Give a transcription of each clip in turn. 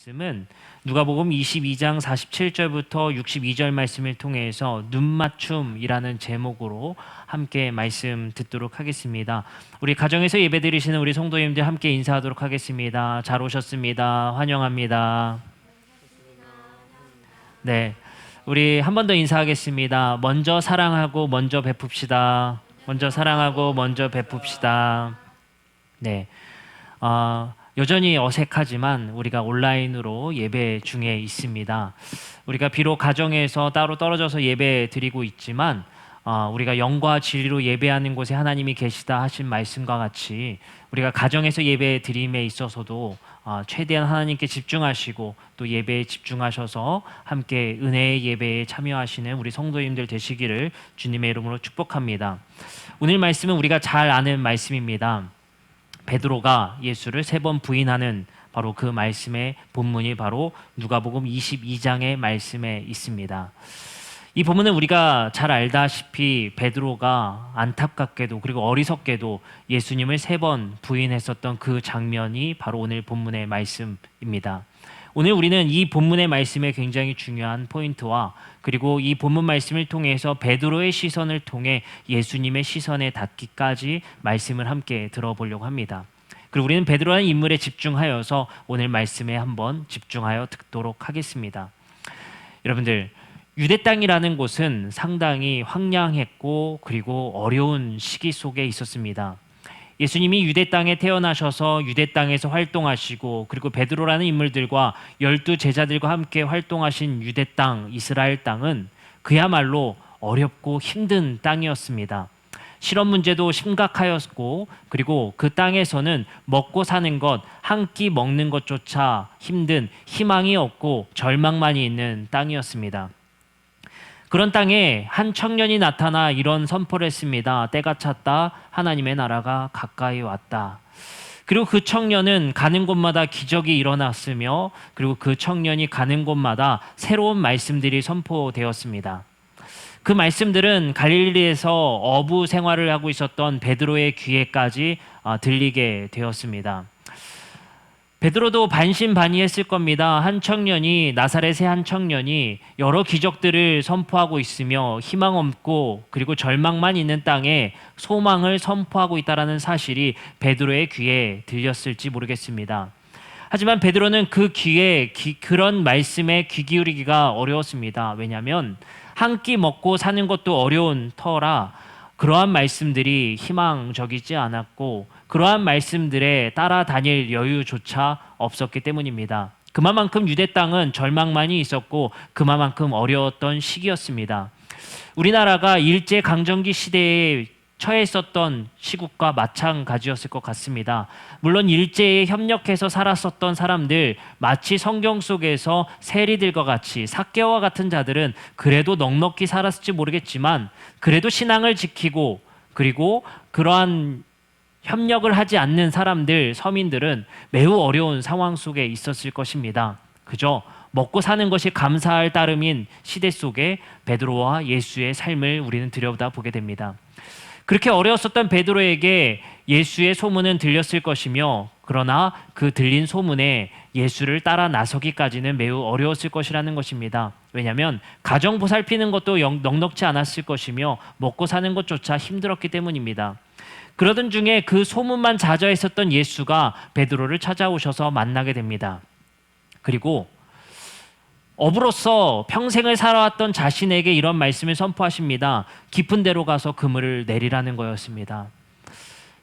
말씀은 누가복음 22장 47절부터 62절 말씀을 통해서 눈맞춤이라는 제목으로 함께 말씀 듣도록 하겠습니다. 우리 가정에서 예배드리시는 우리 성도님들 함께 인사하도록 하겠습니다. 잘 오셨습니다. 환영합니다. 네. 우리 한 번 더 인사하겠습니다. 먼저 사랑하고 먼저 베풉시다. 먼저 사랑하고 먼저 베풉시다. 네. 아, 여전히 어색하지만 우리가 온라인으로 예배 중에 있습니다. 우리가 비록 가정에서 따로 떨어져서 예배 드리고 있지만 어, 우리가 영과 진리로 예배하는 곳에 하나님이 계시다 하신 말씀과 같이 우리가 가정에서 예배 드림에 있어서도 어, 최대한 하나님께 집중하시고 또 예배에 집중하셔서 함께 은혜의 예배에 참여하시는 우리 성도님들 되시기를 주님의 이름으로 축복합니다. 오늘 말씀은 우리가 잘 아는 말씀입니다. 베드로가 예수를 세 번 부인하는 바로 그 말씀의 본문이 바로 누가복음 22장의 말씀에 있습니다. 이 본문은 우리가 잘 알다시피 베드로가 안타깝게도 그리고 어리석게도 예수님을 세 번 부인했었던 그 장면이 바로 오늘 본문의 말씀입니다. 오늘 우리는 이 본문의 말씀에 굉장히 중요한 포인트와 그리고 이 본문 말씀을 통해서 베드로의 시선을 통해 예수님의 시선에 닿기까지 말씀을 함께 들어보려고 합니다. 그리고 우리는 베드로라는 인물에 집중하여서 오늘 말씀에 한번 집중하여 듣도록 하겠습니다. 여러분들 유대 땅이라는 곳은 상당히 황량했고 그리고 어려운 시기 속에 있었습니다. 예수님이 유대 땅에 태어나셔서 유대 땅에서 활동하시고 그리고 베드로라는 인물들과 열두 제자들과 함께 활동하신 유대 땅 이스라엘 땅은 그야말로 어렵고 힘든 땅이었습니다. 실업 문제도 심각하였고 그리고 그 땅에서는 먹고 사는 것, 한 끼 먹는 것조차 힘든 희망이 없고 절망만이 있는 땅이었습니다. 그런 땅에 한 청년이 나타나 이런 선포를 했습니다. 때가 찼다. 하나님의 나라가 가까이 왔다. 그리고 그 청년은 가는 곳마다 기적이 일어났으며 그리고 그 청년이 가는 곳마다 새로운 말씀들이 선포되었습니다. 그 말씀들은 갈릴리에서 어부 생활을 하고 있었던 베드로의 귀에까지 아, 들리게 되었습니다. 베드로도 반신반의했을 겁니다. 한 청년이 나사렛의 한 청년이 여러 기적들을 선포하고 있으며 희망 없고 그리고 절망만 있는 땅에 소망을 선포하고 있다라는 사실이 베드로의 귀에 들렸을지 모르겠습니다. 하지만 베드로는 그 귀에 기, 그런 말씀에 귀 기울이기가 어려웠습니다. 왜냐하면 한 끼 먹고 사는 것도 어려운 터라 그러한 말씀들이 희망적이지 않았고 그러한 말씀들에 따라다닐 여유조차 없었기 때문입니다. 그만큼 유대 땅은 절망만이 있었고 그만큼 어려웠던 시기였습니다. 우리나라가 일제 강점기 시대에 처해 있었던 시국과 마찬가지였을 것 같습니다. 물론 일제에 협력해서 살았었던 사람들 마치 성경 속에서 세리들과 같이 사개와 같은 자들은 그래도 넉넉히 살았을지 모르겠지만 그래도 신앙을 지키고 그리고 그러한 협력을 하지 않는 사람들 서민들은 매우 어려운 상황 속에 있었을 것입니다. 그저 먹고 사는 것이 감사할 따름인 시대 속에 베드로와 예수의 삶을 우리는 들여다 보게 됩니다. 그렇게 어려웠었던 베드로에게 예수의 소문은 들렸을 것이며 그러나 그 들린 소문에 예수를 따라 나서기까지는 매우 어려웠을 것이라는 것입니다. 왜냐하면 가정 보살피는 것도 넉넉지 않았을 것이며 먹고 사는 것조차 힘들었기 때문입니다. 그러던 중에 그 소문만 자자했었던 예수가 베드로를 찾아오셔서 만나게 됩니다. 그리고 어부로서 평생을 살아왔던 자신에게 이런 말씀을 선포하십니다. 깊은 데로 가서 그물을 내리라는 거였습니다.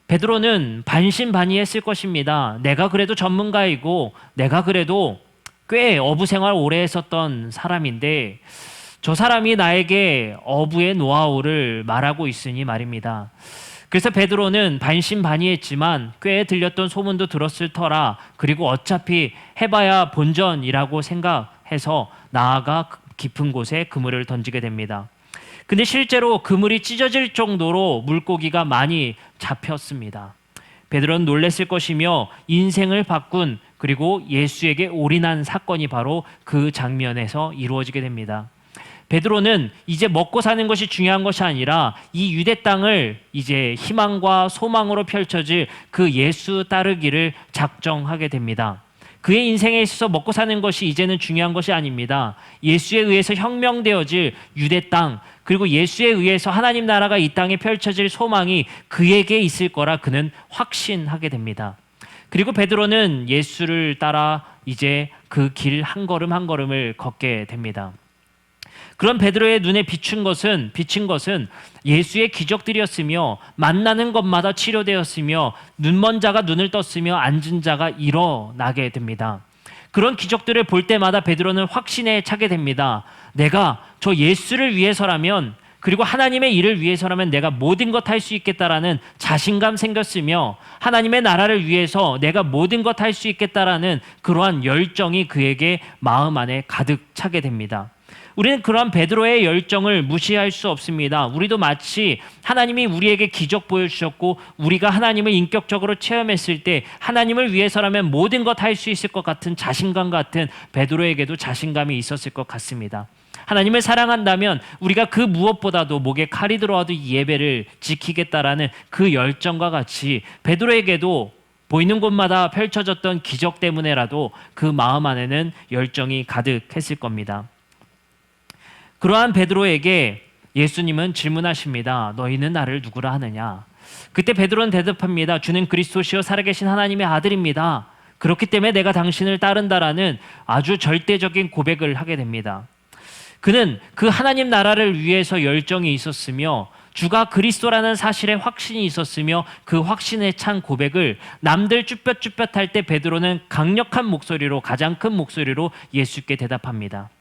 베드로는 반신반의했을 것입니다. 내가 그래도 전문가이고 내가 그래도 꽤 어부 생활 오래 했었던 사람인데 저 사람이 나에게 어부의 노하우를 말하고 있으니 말입니다. 그래서 베드로는 반신반의했지만 꽤 들렸던 소문도 들었을 터라 그리고 어차피 해봐야 본전이라고 생각 해서 나아가 깊은 곳에 그물을 던지게 됩니다. 근데 실제로 그물이 찢어질 정도로 물고기가 많이 잡혔습니다. 베드로는 놀랬을 것이며 인생을 바꾼 그리고 예수에게 올인한 사건이 바로 그 장면에서 이루어지게 됩니다. 베드로는 이제 먹고 사는 것이 중요한 것이 아니라 이 유대 땅을 이제 희망과 소망으로 펼쳐질 그 예수 따르기를 작정하게 됩니다. 그의 인생에 있어서 먹고 사는 것이 이제는 중요한 것이 아닙니다. 예수에 의해서 혁명되어질 유대 땅 그리고 예수에 의해서 하나님 나라가 이 땅에 펼쳐질 소망이 그에게 있을 거라 그는 확신하게 됩니다. 그리고 베드로는 예수를 따라 이제 그 길 한 걸음 한 걸음을 걷게 됩니다. 그런 베드로의 눈에 비춘 것은 비친 것은 예수의 기적들이었으며 만나는 것마다 치료되었으며 눈먼 자가 눈을 떴으며 앉은 자가 일어나게 됩니다. 그런 기적들을 볼 때마다 베드로는 확신에 차게 됩니다. 내가 저 예수를 위해서라면 그리고 하나님의 일을 위해서라면 내가 모든 것 할 수 있겠다라는 자신감 생겼으며 하나님의 나라를 위해서 내가 모든 것 할 수 있겠다라는 그러한 열정이 그에게 마음 안에 가득 차게 됩니다. 우리는 그런 베드로의 열정을 무시할 수 없습니다. 우리도 마치 하나님이 우리에게 기적 보여주셨고 우리가 하나님을 인격적으로 체험했을 때 하나님을 위해서라면 모든 것 할 수 있을 것 같은 자신감 같은 베드로에게도 자신감이 있었을 것 같습니다. 하나님을 사랑한다면 우리가 그 무엇보다도 목에 칼이 들어와도 이 예배를 지키겠다라는 그 열정과 같이 베드로에게도 보이는 곳마다 펼쳐졌던 기적 때문에라도 그 마음 안에는 열정이 가득했을 겁니다. 그러한 베드로에게 예수님은 질문하십니다. 너희는 나를 누구라 하느냐? 그때 베드로는 대답합니다. 주는 그리스도시요 살아계신 하나님의 아들입니다. 그렇기 때문에 내가 당신을 따른다라는 아주 절대적인 고백을 하게 됩니다. 그는 그 하나님 나라를 위해서 열정이 있었으며 주가 그리스도라는 사실에 확신이 있었으며 그 확신에 찬 고백을 남들 쭈뼛쭈뼛할 때 베드로는 강력한 목소리로 가장 큰 목소리로 예수께 대답합니다.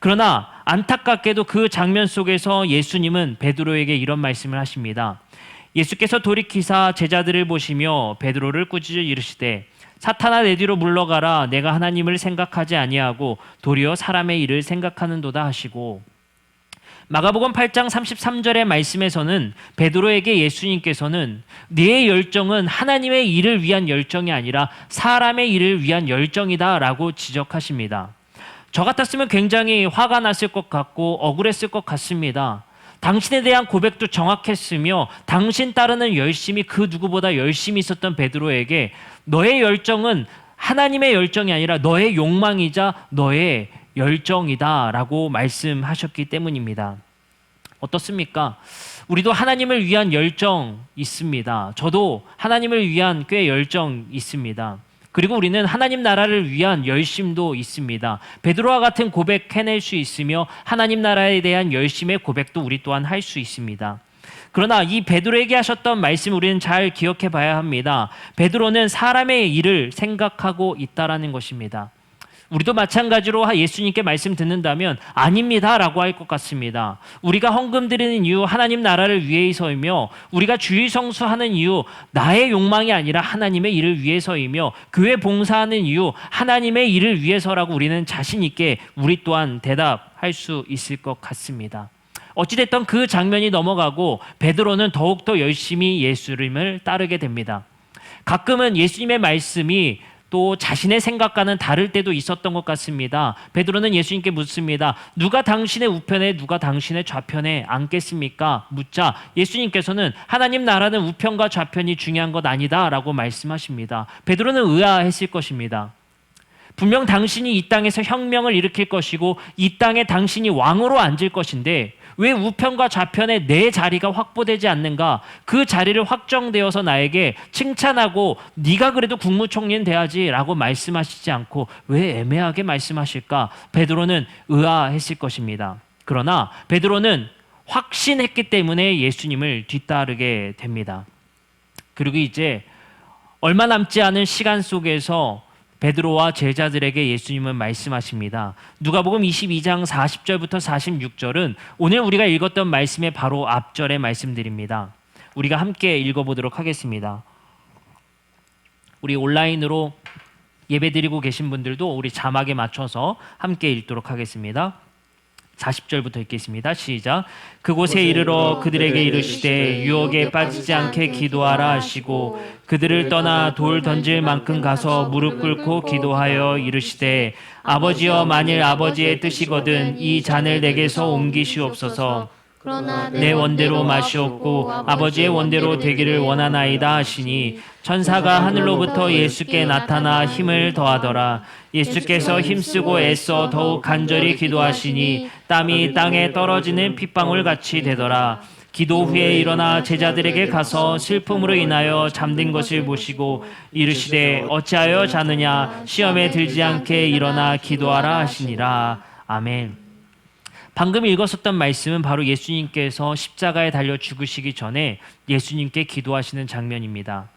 그러나 안타깝게도 그 장면 속에서 예수님은 베드로에게 이런 말씀을 하십니다. 예수께서 돌이키사 제자들을 보시며 베드로를 꾸짖어 이르시되 사탄아 내 뒤로 물러가라 내가 하나님을 생각하지 아니하고 도리어 사람의 일을 생각하는도다 하시고 마가복음 8장 33절의 말씀에서는 베드로에게 예수님께서는 네 열정은 하나님의 일을 위한 열정이 아니라 사람의 일을 위한 열정이다라고 지적하십니다. 저 같았으면 굉장히 화가 났을 것 같고 억울했을 것 같습니다. 당신에 대한 고백도 정확했으며 당신 따르는 열심이 그 누구보다 열심히 있었던 베드로에게 너의 열정은 하나님의 열정이 아니라 너의 욕망이자 너의 열정이다라고 말씀하셨기 때문입니다. 어떻습니까? 우리도 하나님을 위한 열정 있습니다. 저도 하나님을 위한 꽤 열정 있습니다. 그리고 우리는 하나님 나라를 위한 열심도 있습니다. 베드로와 같은 고백 해낼 수 있으며 하나님 나라에 대한 열심의 고백도 우리 또한 할 수 있습니다. 그러나 이 베드로에게 하셨던 말씀 우리는 잘 기억해 봐야 합니다. 베드로는 사람의 일을 생각하고 있다라는 것입니다. 우리도 마찬가지로 예수님께 말씀 듣는다면 아닙니다라고 할 것 같습니다. 우리가 헌금 드리는 이유 하나님 나라를 위해서이며 우리가 주의 성수하는 이유 나의 욕망이 아니라 하나님의 일을 위해서이며 교회 봉사하는 이유 하나님의 일을 위해서라고 우리는 자신 있게 우리 또한 대답할 수 있을 것 같습니다. 어찌됐던 그 장면이 넘어가고 베드로는 더욱더 열심히 예수님을 따르게 됩니다. 가끔은 예수님의 말씀이 또 자신의 생각과는 다를 때도 있었던 것 같습니다. 베드로는 예수님께 묻습니다. 누가 당신의 우편에 누가 당신의 좌편에 앉겠습니까? 묻자 예수님께서는 하나님 나라는 우편과 좌편이 중요한 것 아니다라고 말씀하십니다. 베드로는 의아했을 것입니다. 분명 당신이 이 땅에서 혁명을 일으킬 것이고 이 땅에 당신이 왕으로 앉을 것인데 왜 우편과 좌편에 내 자리가 확보되지 않는가? 그 자리를 확정되어서 나에게 칭찬하고 네가 그래도 국무총리는 돼야지라고 말씀하시지 않고 왜 애매하게 말씀하실까? 베드로는 의아했을 것입니다. 그러나 베드로는 확신했기 때문에 예수님을 뒤따르게 됩니다. 그리고 이제 얼마 남지 않은 시간 속에서 베드로와 제자들에게 예수님은 말씀하십니다. 누가복음 22장 40절부터 46절은 오늘 우리가 읽었던 말씀의 바로 앞절의 말씀들입니다. 우리가 함께 읽어보도록 하겠습니다. 우리 온라인으로 예배드리고 계신 분들도 우리 자막에 맞춰서 함께 읽도록 하겠습니다. 40절부터 읽겠습니다. 시작. 그곳에 이르러 그들에게 이르시되 유혹에 빠지지 않게 기도하라 하시고 그들을 떠나 돌 던질 만큼 가서 무릎 꿇고 기도하여 이르시되 아버지여 만일 아버지의 뜻이거든 이 잔을 내게서 옮기시옵소서 그러나 내 원대로 마시옵고 아버지의 원대로 되기를 원하나이다 하시니 천사가 하늘로부터 예수께 나타나 힘을 더하더라. 예수께서 힘쓰고 애써 더욱 간절히 기도하시니 땀이 땅에 떨어지는 핏방울 같이 되더라. 기도 후에 일어나 제자들에게 가서 슬픔으로 인하여 잠든 것을 보시고 이르시되 어찌하여 자느냐? 시험에 들지 않게 일어나 기도하라 하시니라. 아멘. 방금 읽었었던 말씀은 바로 예수님께서 십자가에 달려 죽으시기 전에 예수님께 기도하시는 장면입니다.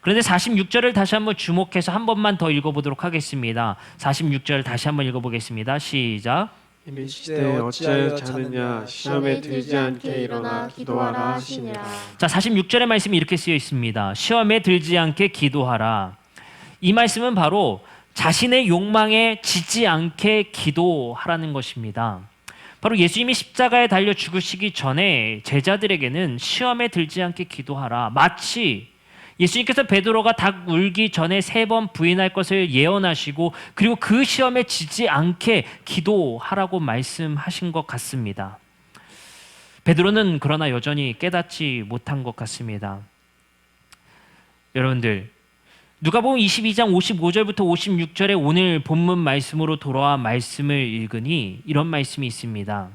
그런데 46절을 다시 한번 주목해서 한 번만 더 읽어보도록 하겠습니다. 46절 다시 한번 읽어보겠습니다. 시작. 이르시되 어찌하여 자느냐 시험에 들지 않게 일어나 기도하라 하시니라 자, 46절의 말씀이 이렇게 쓰여 있습니다. 시험에 들지 않게 기도하라. 이 말씀은 바로 자신의 욕망에 지지 않게 기도하라는 것입니다. 바로 예수님이 십자가에 달려 죽으시기 전에 제자들에게는 시험에 들지 않게 기도하라. 마치 예수님께서 베드로가 닭 울기 전에 세 번 부인할 것을 예언하시고 그리고 그 시험에 지지 않게 기도하라고 말씀하신 것 같습니다. 베드로는 그러나 여전히 깨닫지 못한 것 같습니다. 여러분들 누가복음 22장 55절부터 56절에 오늘 본문 말씀으로 돌아와 말씀을 읽으니 이런 말씀이 있습니다.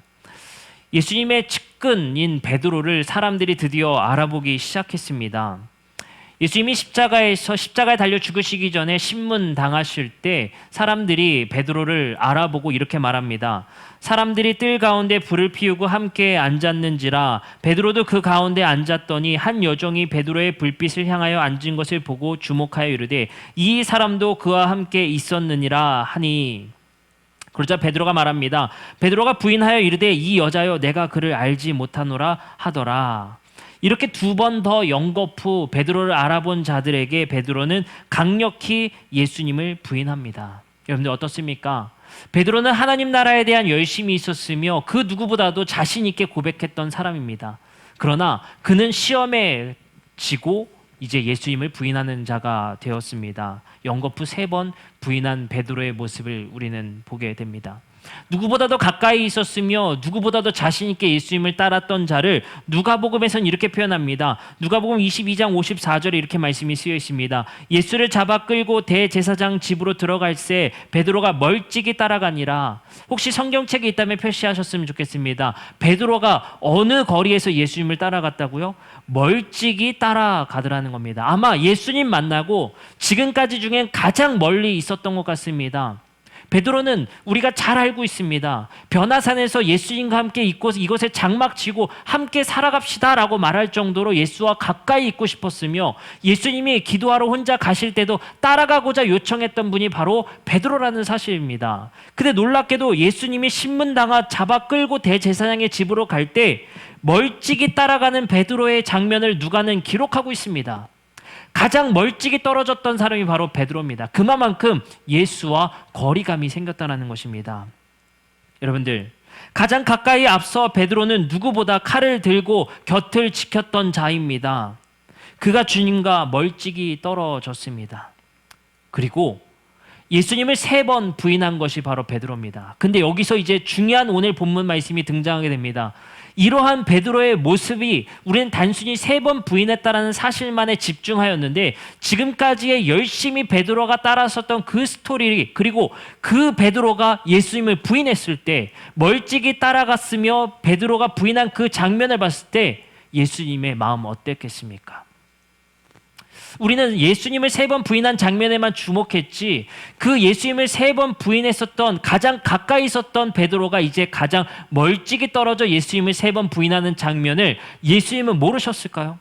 예수님의 측근인 베드로를 사람들이 드디어 알아보기 시작했습니다. 예수님이 십자가에서 십자가에 달려 죽으시기 전에 신문 당하실 때 사람들이 베드로를 알아보고 이렇게 말합니다. 사람들이 뜰 가운데 불을 피우고 함께 앉았는지라 베드로도 그 가운데 앉았더니 한 여종이 베드로의 불빛을 향하여 앉은 것을 보고 주목하여 이르되 이 사람도 그와 함께 있었느니라 하니 그러자 베드로가 말합니다. 베드로가 부인하여 이르되 이 여자여 내가 그를 알지 못하노라 하더라. 이렇게 두 번더후 베드로를 알아본 자들에게 베드로는 강력히 예수님을 부인합니다. 여러분들 어떻습니까? 베드로는 하나님 나라에 대한 열심이 있었으며 그 누구보다도 자신 있게 고백했던 사람입니다. 그러나 그는 시험에 지고 이제 예수님을 부인하는 자가 되었습니다. 후세번 부인한 베드로의 모습을 우리는 보게 됩니다. 누구보다도 가까이 있었으며 누구보다도 자신 있게 예수님을 따랐던 자를 누가복음에서는 이렇게 표현합니다. 누가복음 22장 54절에 이렇게 말씀이 쓰여 있습니다. 예수를 잡아 끌고 대제사장 집으로 들어갈 새 베드로가 멀찍이 따라가니라. 혹시 성경책에 있다면 표시하셨으면 좋겠습니다. 베드로가 어느 거리에서 예수님을 따라갔다고요? 멀찍이 따라가더라는 겁니다. 아마 예수님 만나고 지금까지 중엔 가장 멀리 있었던 것 같습니다. 베드로는 우리가 잘 알고 있습니다. 변화산에서 예수님과 함께 있고 이곳에 장막 지고 함께 살아갑시다라고 말할 정도로 예수와 가까이 있고 싶었으며 예수님이 기도하러 혼자 가실 때도 따라가고자 요청했던 분이 바로 베드로라는 사실입니다. 근데 놀랍게도 예수님이 신문당하 잡아 끌고 대제사장의 집으로 갈 때 멀찍이 따라가는 베드로의 장면을 누가는 기록하고 있습니다. 가장 멀찍이 떨어졌던 사람이 바로 베드로입니다. 그만큼 예수와 거리감이 생겼다는 것입니다. 여러분들, 가장 가까이 앞서 베드로는 누구보다 칼을 들고 곁을 지켰던 자입니다. 그가 주님과 멀찍이 떨어졌습니다. 그리고 예수님을 세 번 부인한 것이 바로 베드로입니다. 근데 여기서 이제 중요한 오늘 본문 말씀이 등장하게 됩니다. 이러한 베드로의 모습이 우리는 단순히 세 번 부인했다라는 사실만에 집중하였는데 지금까지의 열심히 베드로가 따랐었던 그 스토리 그리고 그 베드로가 예수님을 부인했을 때 멀찍이 따라갔으며 베드로가 부인한 그 장면을 봤을 때 예수님의 마음 어땠겠습니까? 우리는 예수님을 세 번 부인한 장면에만 주목했지 그 예수님을 세 번 부인했었던 가장 가까이 있었던 베드로가 이제 가장 멀찍이 떨어져 예수님을 세 번 부인하는 장면을 예수님은 모르셨을까요?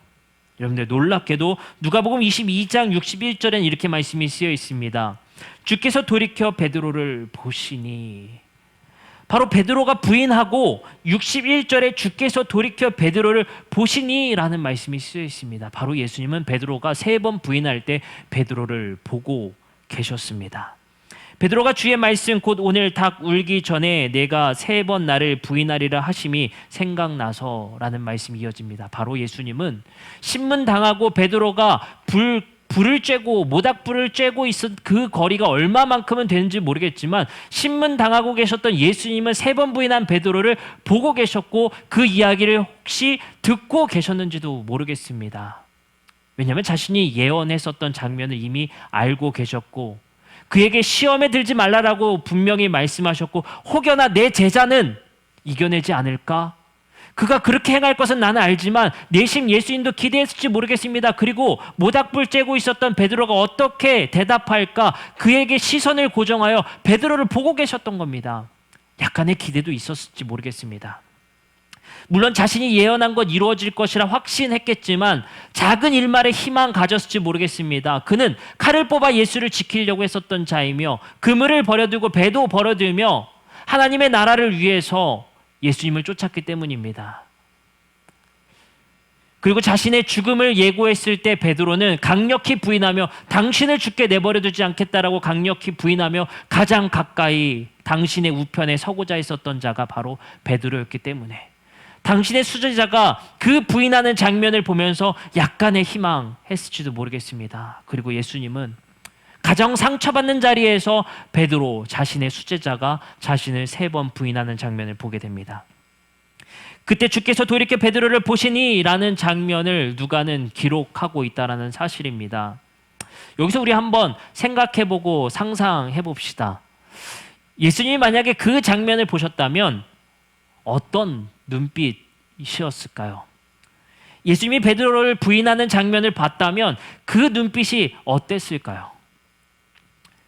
여러분들 놀랍게도 누가복음 22장 61절엔 이렇게 말씀이 쓰여 있습니다. 주께서 돌이켜 베드로를 보시니 바로 베드로가 부인하고 61절에 주께서 돌이켜 베드로를 보시니라는 말씀이 쓰여 있습니다. 바로 예수님은 베드로가 세 번 부인할 때 베드로를 보고 계셨습니다. 베드로가 주의 말씀 곧 오늘 닭 울기 전에 내가 세 번 나를 부인하리라 하심이 생각나서라는 말씀이 이어집니다. 바로 예수님은 신문 당하고 베드로가 불 불을 쬐고 모닥불을 쬐고 있었 그 거리가 얼마만큼은 되는지 모르겠지만 신문 당하고 계셨던 예수님은 세 번 부인한 베드로를 보고 계셨고 그 이야기를 혹시 듣고 계셨는지도 모르겠습니다. 왜냐하면 자신이 예언했었던 장면을 이미 알고 계셨고 그에게 시험에 들지 말라라고 분명히 말씀하셨고 혹여나 내 제자는 이겨내지 않을까? 그가 그렇게 행할 것은 나는 알지만 내심 예수님도 기대했을지 모르겠습니다. 그리고 모닥불 쬐고 있었던 베드로가 어떻게 대답할까? 그에게 시선을 고정하여 베드로를 보고 계셨던 겁니다. 약간의 기대도 있었을지 모르겠습니다. 물론 자신이 예언한 것 이루어질 것이라 확신했겠지만 작은 일말의 희망 가졌을지 모르겠습니다. 그는 칼을 뽑아 예수를 지키려고 했었던 자이며 그물을 버려두고 배도 버려두며 하나님의 나라를 위해서 예수님을 쫓았기 때문입니다. 그리고 자신의 죽음을 예고했을 때 베드로는 강력히 부인하며 당신을 죽게 내버려 두지 않겠다라고 강력히 부인하며 가장 가까이 당신의 우편에 서고자 했었던 자가 바로 베드로였기 때문에 당신의 수제자가 그 부인하는 장면을 보면서 약간의 희망했을지도 모르겠습니다. 그리고 예수님은 가장 상처받는 자리에서 베드로 자신의 수제자가 자신을 세 번 부인하는 장면을 보게 됩니다. 그때 주께서 돌이켜 베드로를 보시니라는 장면을 누가는 기록하고 있다라는 사실입니다. 여기서 우리 한번 생각해 보고 상상해 봅시다. 예수님이 만약에 그 장면을 보셨다면 어떤 눈빛이었을까요? 예수님이 베드로를 부인하는 장면을 봤다면 그 눈빛이 어땠을까요?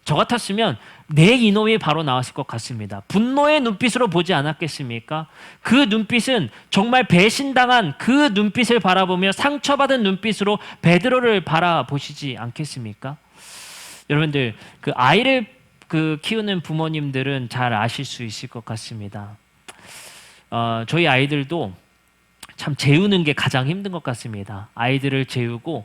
저 같았으면 내 이놈이 바로 나왔을 것 같습니다. 분노의 눈빛으로 보지 않았겠습니까? 그 눈빛은 정말 배신당한 그 눈빛을 바라보며 상처받은 눈빛으로 베드로를 바라보시지 않겠습니까? 여러분들 그 아이를 그 키우는 부모님들은 잘 아실 수 있을 것 같습니다. 어, 저희 아이들도 참 재우는 게 가장 힘든 것 같습니다. 아이들을 재우고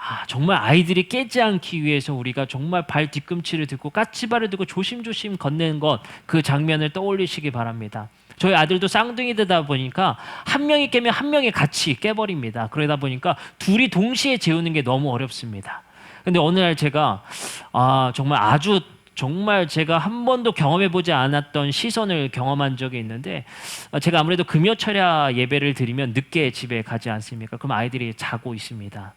아, 정말 아이들이 깨지 않기 위해서 우리가 정말 발 뒤꿈치를 듣고 까치발을 들고 조심조심 건네는 것 그 장면을 떠올리시기 바랍니다. 저희 아들도 쌍둥이 되다 보니까 한 명이 깨면 한 명이 같이 깨버립니다. 그러다 보니까 둘이 동시에 재우는 게 너무 어렵습니다. 근데 어느 날 제가 아, 정말 아주 정말 제가 한 번도 경험해 보지 않았던 시선을 경험한 적이 있는데 어, 제가 아무래도 금요 철야 예배를 드리면 늦게 집에 가지 않습니까? 그럼 아이들이 자고 있습니다.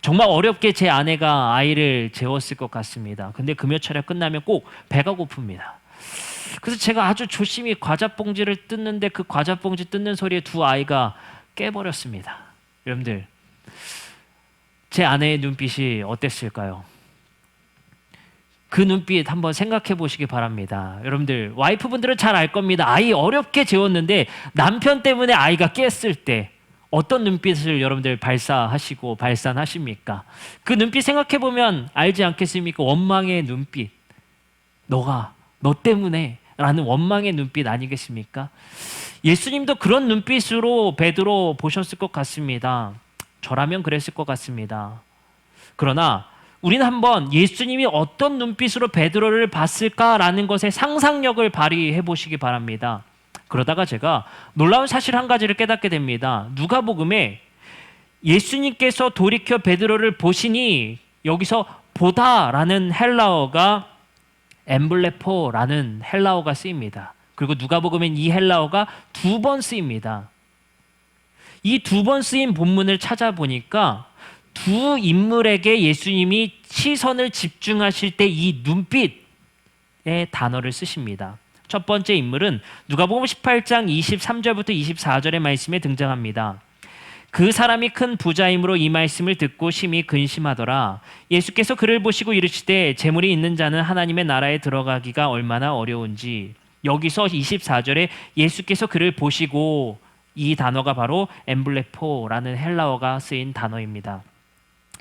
정말 어렵게 제 아내가 아이를 재웠을 것 같습니다. 근데 금요 철야 끝나면 꼭 배가 고픕니다. 그래서 제가 아주 조심히 과자 봉지를 뜯는데 그 과자 봉지 뜯는 소리에 두 아이가 깨버렸습니다. 여러분들 제 아내의 눈빛이 어땠을까요? 그 눈빛 한번 생각해 보시기 바랍니다. 여러분들 와이프분들은 잘 알 겁니다. 아이 어렵게 재웠는데 남편 때문에 아이가 깼을 때 어떤 눈빛을 여러분들 발사하시고 발산하십니까? 그 눈빛 생각해 보면 알지 않겠습니까? 원망의 눈빛. 너가 너 때문에 라는 원망의 눈빛 아니겠습니까? 예수님도 그런 눈빛으로 베드로 보셨을 것 같습니다. 저라면 그랬을 것 같습니다. 그러나 우리는 한번 예수님이 어떤 눈빛으로 베드로를 봤을까라는 것에 상상력을 발휘해 보시기 바랍니다. 그러다가 제가 놀라운 사실 한 가지를 깨닫게 됩니다. 누가복음에 예수님께서 돌이켜 베드로를 보시니 여기서 보다라는 헬라어가 엠블레포라는 헬라어가 쓰입니다. 그리고 누가복음엔 이 헬라어가 두 번 쓰입니다. 이 두 번 쓰인 본문을 찾아보니까 두 인물에게 예수님이 시선을 집중하실 때 이 눈빛의 단어를 쓰십니다. 첫 번째 인물은 누가복음 18장 23절부터 24절의 말씀에 등장합니다. 그 사람이 큰 부자임으로 이 말씀을 듣고 심히 근심하더라. 예수께서 그를 보시고 이르시되 재물이 있는 자는 하나님의 나라에 들어가기가 얼마나 어려운지. 여기서 24절에 예수께서 그를 보시고 이 단어가 바로 엠블레포라는 헬라어가 쓰인 단어입니다.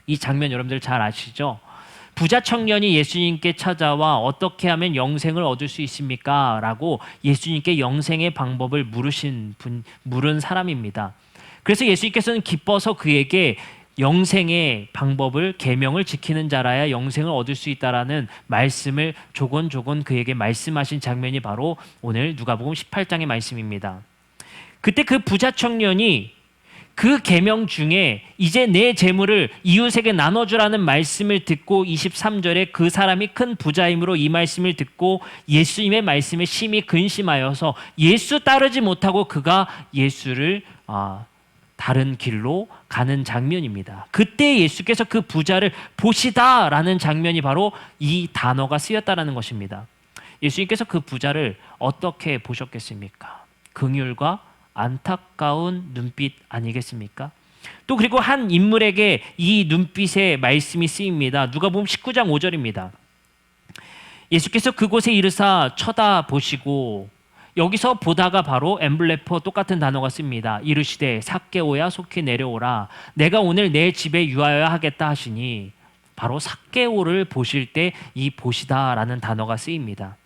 이 장면 여러분들 잘 아시죠? 부자 청년이 예수님께 찾아와 어떻게 하면 영생을 얻을 수 있습니까? 라고 예수님께 영생의 방법을 물으신 분, 물은 사람입니다. 그래서 예수님께서는 기뻐서 그에게 영생의 방법을 계명을 지키는 자라야 영생을 얻을 수 있다라는 말씀을 조곤조곤 그에게 말씀하신 장면이 바로 오늘 누가복음 18장의 말씀입니다. 그때 그 부자 청년이 그 계명 중에 이제 내 재물을 이웃에게 나눠주라는 말씀을 듣고 23절에 그 사람이 큰 부자임으로 이 말씀을 듣고 예수님의 말씀에 심히 근심하여서 예수 따르지 못하고 그가 예수를 아, 다른 길로 가는 장면입니다. 그때 예수께서 그 부자를 보시다라는 장면이 바로 이 단어가 쓰였다라는 것입니다. 예수님께서 그 부자를 어떻게 보셨겠습니까? 긍휼과 안타까운 눈빛 아니겠습니까? 또 그리고 한 인물에게 이 눈빛의 말씀이 쓰입니다. 누가 보면 19장 5절입니다. 예수께서 그곳에 이르사 쳐다보시고 여기서 보다가 바로 엠블레퍼 똑같은 단어가 씁니다. 이르시되 삭개오야 속히 내려오라. 내가 오늘 내 집에 유하여야 하겠다 하시니 바로 삭개오를 보실 때 이 보시다라는 단어가 쓰입니다.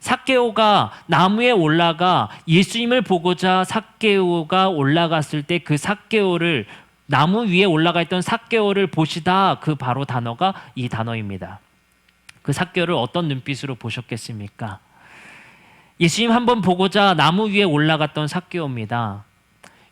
삭개오가 나무에 올라가 예수님을 보고자 삭개오가 올라갔을 때 그 삭개오를 나무 위에 올라가 있던 삭개오를 보시다 그 바로 단어가 이 단어입니다. 그 삭개오를 어떤 눈빛으로 보셨겠습니까? 예수님 한번 보고자 나무 위에 올라갔던 삭개오입니다.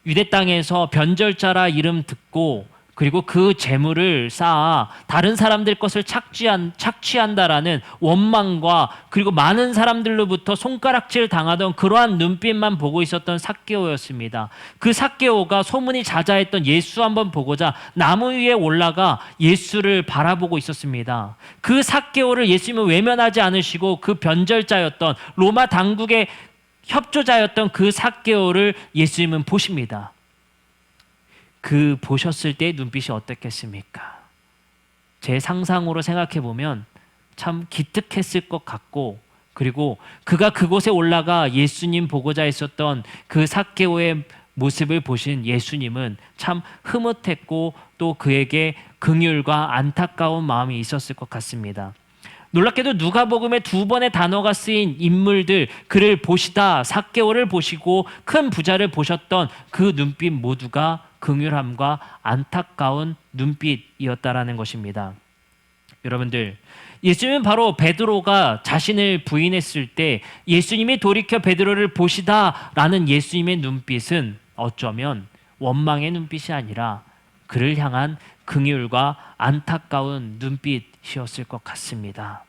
유대 땅에서 변절자라 이름 듣고 그리고 그 재물을 쌓아 다른 사람들 것을 착취한, 착취한다라는 원망과 그리고 많은 사람들로부터 손가락질 당하던 그러한 눈빛만 보고 있었던 삭개오였습니다. 그 삭개오가 소문이 자자했던 예수 한번 보고자 나무 위에 올라가 예수를 바라보고 있었습니다. 그 삭개오를 예수님은 외면하지 않으시고 그 변절자였던 로마 당국의 협조자였던 그 삭개오를 예수님은 보십니다. 그 보셨을 때 눈빛이 어떻겠습니까? 제 상상으로 생각해 보면 참 기특했을 것 같고 그리고 그가 그곳에 올라가 예수님 보고자 했었던 그 삭개오의 모습을 보신 예수님은 참 흐뭇했고 또 그에게 긍휼과 안타까운 마음이 있었을 것 같습니다. 놀랍게도 누가복음에 두 번의 단어가 쓰인 인물들 그를 보시다 삭개오를 보시고 큰 부자를 보셨던 그 눈빛 모두가 긍휼함과 안타까운 눈빛이었다라는 것입니다. 여러분들 예수님은 바로 베드로가 자신을 부인했을 때 예수님이 돌이켜 베드로를 보시다라는 예수님의 눈빛은 어쩌면 원망의 눈빛이 아니라 그를 향한 긍휼과 안타까운 눈빛이었을 것 같습니다.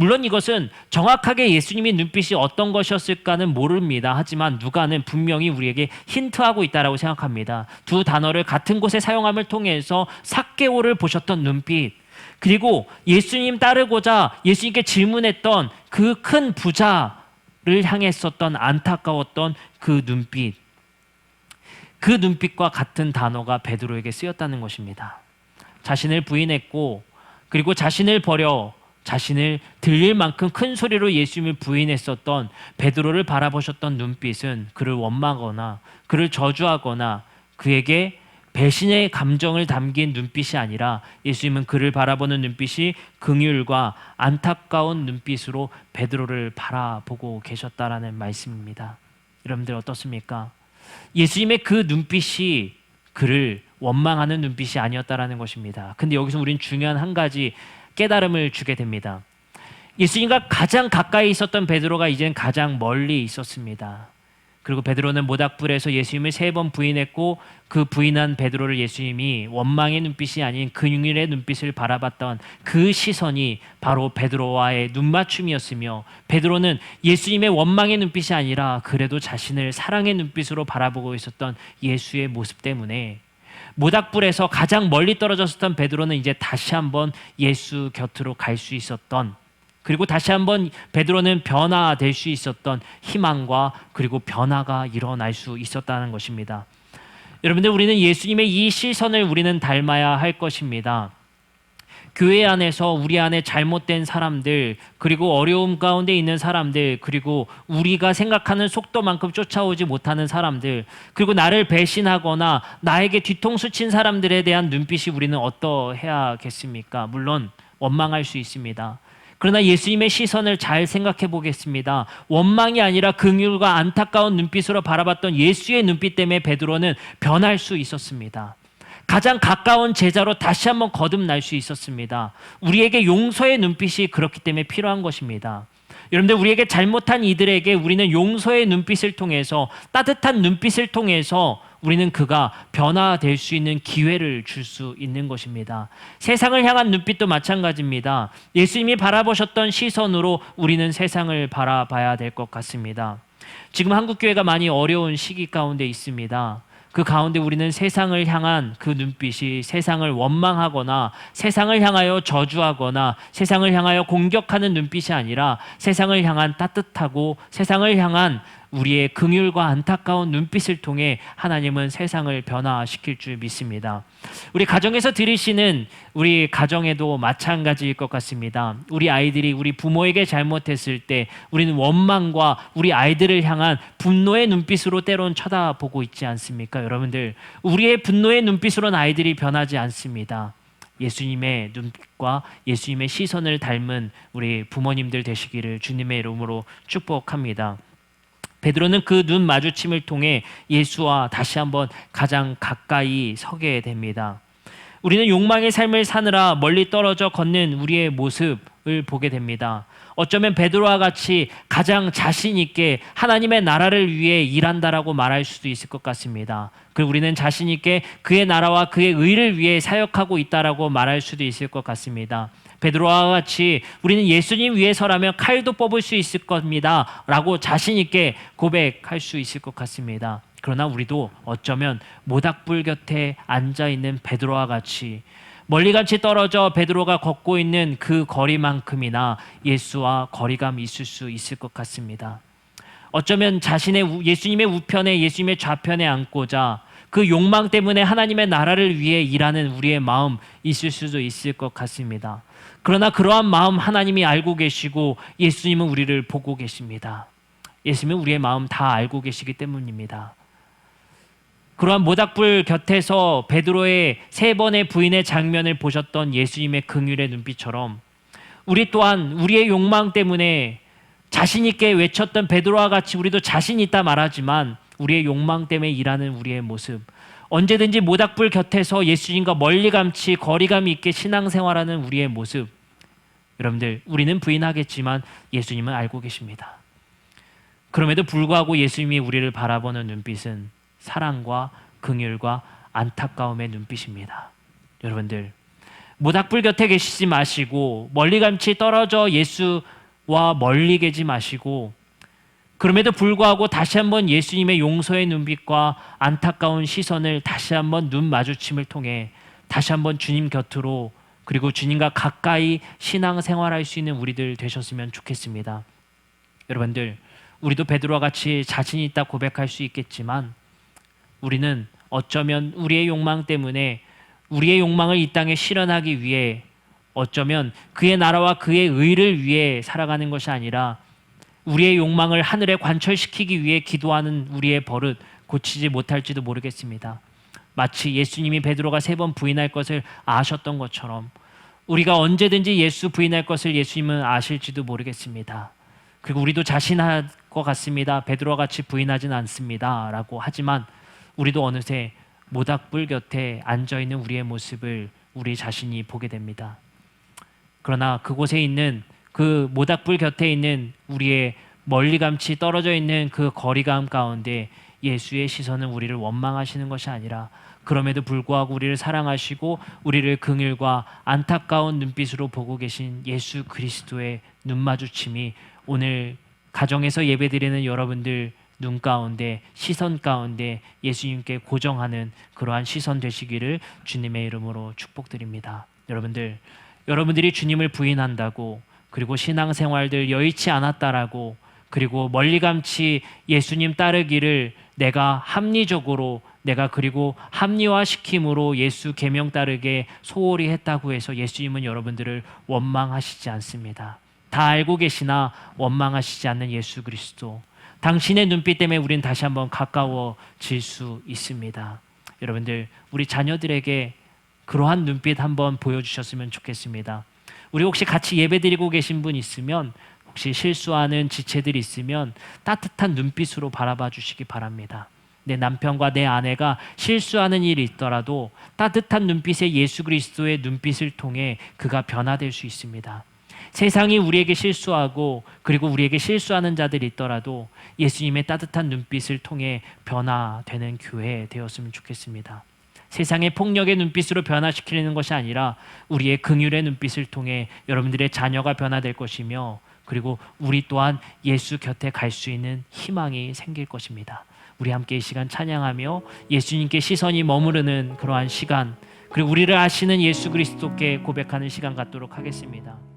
물론 이것은 정확하게 예수님의 눈빛이 어떤 것이었을까는 모릅니다. 하지만 누가는 분명히 우리에게 힌트하고 있다라고 생각합니다. 두 단어를 같은 곳에 사용함을 통해서 삭개오를 보셨던 눈빛, 그리고 예수님 따르고자 예수님께 질문했던 그 큰 부자를 향했었던 안타까웠던 그 눈빛, 그 눈빛과 같은 단어가 베드로에게 쓰였다는 것입니다. 자신을 부인했고 그리고 자신을 버려 자신을 들릴 만큼 큰 소리로 예수님을 부인했었던 베드로를 바라보셨던 눈빛은 그를 원망하거나 그를 저주하거나 그에게 배신의 감정을 담긴 눈빛이 아니라 예수님은 그를 바라보는 눈빛이 긍휼과 안타까운 눈빛으로 베드로를 바라보고 계셨다라는 말씀입니다. 여러분들 어떻습니까? 예수님의 그 눈빛이 그를 원망하는 눈빛이 아니었다라는 것입니다. 근데 여기서 우린 중요한 한 가지 깨달음을 주게 됩니다. 예수님과 가장 가까이 있었던 베드로가 이제는 가장 멀리 있었습니다. 그리고 베드로는 모닥불에서 예수님을 세 번 부인했고 그 부인한 베드로를 예수님이 원망의 눈빛이 아닌 근육의 눈빛을 바라봤던 그 시선이 바로 베드로와의 눈맞춤이었으며 베드로는 예수님의 원망의 눈빛이 아니라 그래도 자신을 사랑의 눈빛으로 바라보고 있었던 예수의 모습 때문에 모닥불에서 가장 멀리 떨어졌었던 베드로는 이제 다시 한번 예수 곁으로 갈 수 있었던 그리고 다시 한번 베드로는 변화될 수 있었던 희망과 그리고 변화가 일어날 수 있었다는 것입니다. 여러분들 우리는 예수님의 이 시선을 우리는 닮아야 할 것입니다. 교회 안에서 우리 안에 잘못된 사람들 그리고 어려움 가운데 있는 사람들 그리고 우리가 생각하는 속도만큼 쫓아오지 못하는 사람들 그리고 나를 배신하거나 나에게 뒤통수 친 사람들에 대한 눈빛이 우리는 어떠해야겠습니까? 물론 원망할 수 있습니다. 그러나 예수님의 시선을 잘 생각해 보겠습니다. 원망이 아니라 긍휼과 안타까운 눈빛으로 바라봤던 예수의 눈빛 때문에 베드로는 변할 수 있었습니다. 가장 가까운 제자로 다시 한번 거듭날 수 있었습니다. 우리에게 용서의 눈빛이 그렇기 때문에 필요한 것입니다. 여러분들 우리에게 잘못한 이들에게 우리는 용서의 눈빛을 통해서 따뜻한 눈빛을 통해서 우리는 그가 변화될 수 있는 기회를 줄 수 있는 것입니다. 세상을 향한 눈빛도 마찬가지입니다. 예수님이 바라보셨던 시선으로 우리는 세상을 바라봐야 될 것 같습니다. 지금 한국 교회가 많이 어려운 시기 가운데 있습니다. 그 가운데 우리는 세상을 향한 그 눈빛이 세상을 원망하거나 세상을 향하여 저주하거나 세상을 향하여 공격하는 눈빛이 아니라 세상을 향한 따뜻하고 세상을 향한 우리의 긍휼과 안타까운 눈빛을 통해 하나님은 세상을 변화시킬 줄 믿습니다. 우리 가정에서 들으시는 우리 가정에도 마찬가지일 것 같습니다. 우리 아이들이 우리 부모에게 잘못했을 때 우리는 원망과 우리 아이들을 향한 분노의 눈빛으로 때론 쳐다보고 있지 않습니까? 여러분들, 우리의 분노의 눈빛으로는 아이들이 변하지 않습니다. 예수님의 눈빛과 예수님의 시선을 닮은 우리 부모님들 되시기를 주님의 이름으로 축복합니다. 베드로는 그 눈 마주침을 통해 예수와 다시 한번 가장 가까이 서게 됩니다. 우리는 욕망의 삶을 사느라 멀리 떨어져 걷는 우리의 모습을 보게 됩니다. 어쩌면 베드로와 같이 가장 자신 있게 하나님의 나라를 위해 일한다라고 말할 수도 있을 것 같습니다. 그리고 우리는 자신 있게 그의 나라와 그의 의를 위해 사역하고 있다라고 말할 수도 있을 것 같습니다. 베드로와 같이 우리는 예수님 위해서라면 칼도 뽑을 수 있을 겁니다 라고 자신 있게 고백할 수 있을 것 같습니다. 그러나 우리도 어쩌면 모닥불 곁에 앉아 있는 베드로와 같이 멀리같이 떨어져 베드로가 걷고 있는 그 거리만큼이나 예수와 거리감이 있을 수 있을 것 같습니다. 어쩌면 자신의 우- 예수님의 우편에 예수님의 좌편에 앉고자 그 욕망 때문에 하나님의 나라를 위해 일하는 우리의 마음 있을 수도 있을 것 같습니다. 그러나 그러한 마음 하나님이 알고 계시고 예수님은 우리를 보고 계십니다. 예수님은 우리의 마음 다 알고 계시기 때문입니다. 그러한 모닥불 곁에서 베드로의 세 번의 부인의 장면을 보셨던 예수님의 긍휼의 눈빛처럼 우리 또한 우리의 욕망 때문에 자신 있게 외쳤던 베드로와 같이 우리도 자신 있다 말하지만 우리의 욕망 때문에 일하는 우리의 모습 언제든지 모닥불 곁에서 예수님과 멀리 감치 거리감 있게 신앙생활하는 우리의 모습 여러분들 우리는 부인하겠지만 예수님은 알고 계십니다. 그럼에도 불구하고 예수님이 우리를 바라보는 눈빛은 사랑과 긍휼과 안타까움의 눈빛입니다. 여러분들 모닥불 곁에 계시지 마시고 멀리 감치 떨어져 예수와 멀리 계지 마시고 그럼에도 불구하고 다시 한번 예수님의 용서의 눈빛과 안타까운 시선을 다시 한번 눈 마주침을 통해 다시 한번 주님 곁으로 그리고 주님과 가까이 신앙 생활할 수 있는 우리들 되셨으면 좋겠습니다. 여러분들 우리도 베드로와 같이 자신 있다 고백할 수 있겠지만 우리는 어쩌면 우리의 욕망 때문에 우리의 욕망을 이 땅에 실현하기 위해 어쩌면 그의 나라와 그의 의를 위해 살아가는 것이 아니라 우리의 욕망을 하늘에 관철시키기 위해 기도하는 우리의 버릇 고치지 못할지도 모르겠습니다. 마치 예수님이 베드로가 세 번 부인할 것을 아셨던 것처럼 우리가 언제든지 예수 부인할 것을 예수님은 아실지도 모르겠습니다. 그리고 우리도 자신할 것 같습니다. 베드로와 같이 부인하진 않습니다라고 하지만 우리도 어느새 모닥불 곁에 앉아 있는 우리의 모습을 우리 자신이 보게 됩니다. 그러나 그곳에 있는 그 모닥불 곁에 있는 우리의 멀리감치 떨어져 있는 그 거리감 가운데 예수의 시선은 우리를 원망하시는 것이 아니라 그럼에도 불구하고 우리를 사랑하시고 우리를 긍휼과 안타까운 눈빛으로 보고 계신 예수 그리스도의 눈 마주침이 오늘 가정에서 예배드리는 여러분들 눈 가운데 시선 가운데 예수님께 고정하는 그러한 시선 되시기를 주님의 이름으로 축복드립니다. 여러분들 여러분들이 주님을 부인한다고 그리고 신앙생활들 여의치 않았다라고 그리고 멀리감치 예수님 따르기를 내가 합리적으로 내가 그리고 합리화시킴으로 예수 계명 따르게 소홀히 했다고 해서 예수님은 여러분들을 원망하시지 않습니다. 다 알고 계시나 원망하시지 않는 예수 그리스도. 당신의 눈빛 때문에 우리는 다시 한번 가까워질 수 있습니다. 여러분들 우리 자녀들에게 그러한 눈빛 한번 보여주셨으면 좋겠습니다. 우리 혹시 같이 예배드리고 계신 분 있으면 혹시 실수하는 지체들이 있으면 따뜻한 눈빛으로 바라봐 주시기 바랍니다. 내 남편과 내 아내가 실수하는 일이 있더라도 따뜻한 눈빛의 예수 그리스도의 눈빛을 통해 그가 변화될 수 있습니다. 세상이 우리에게 실수하고 그리고 우리에게 실수하는 자들이 있더라도 예수님의 따뜻한 눈빛을 통해 변화되는 교회 되었으면 좋겠습니다. 세상의 폭력의 눈빛으로 변화시키는 것이 아니라 우리의 긍휼의 눈빛을 통해 여러분들의 자녀가 변화될 것이며 그리고 우리 또한 예수 곁에 갈 수 있는 희망이 생길 것입니다. 우리 함께 이 시간 찬양하며 예수님께 시선이 머무르는 그러한 시간 그리고 우리를 아시는 예수 그리스도께 고백하는 시간 갖도록 하겠습니다.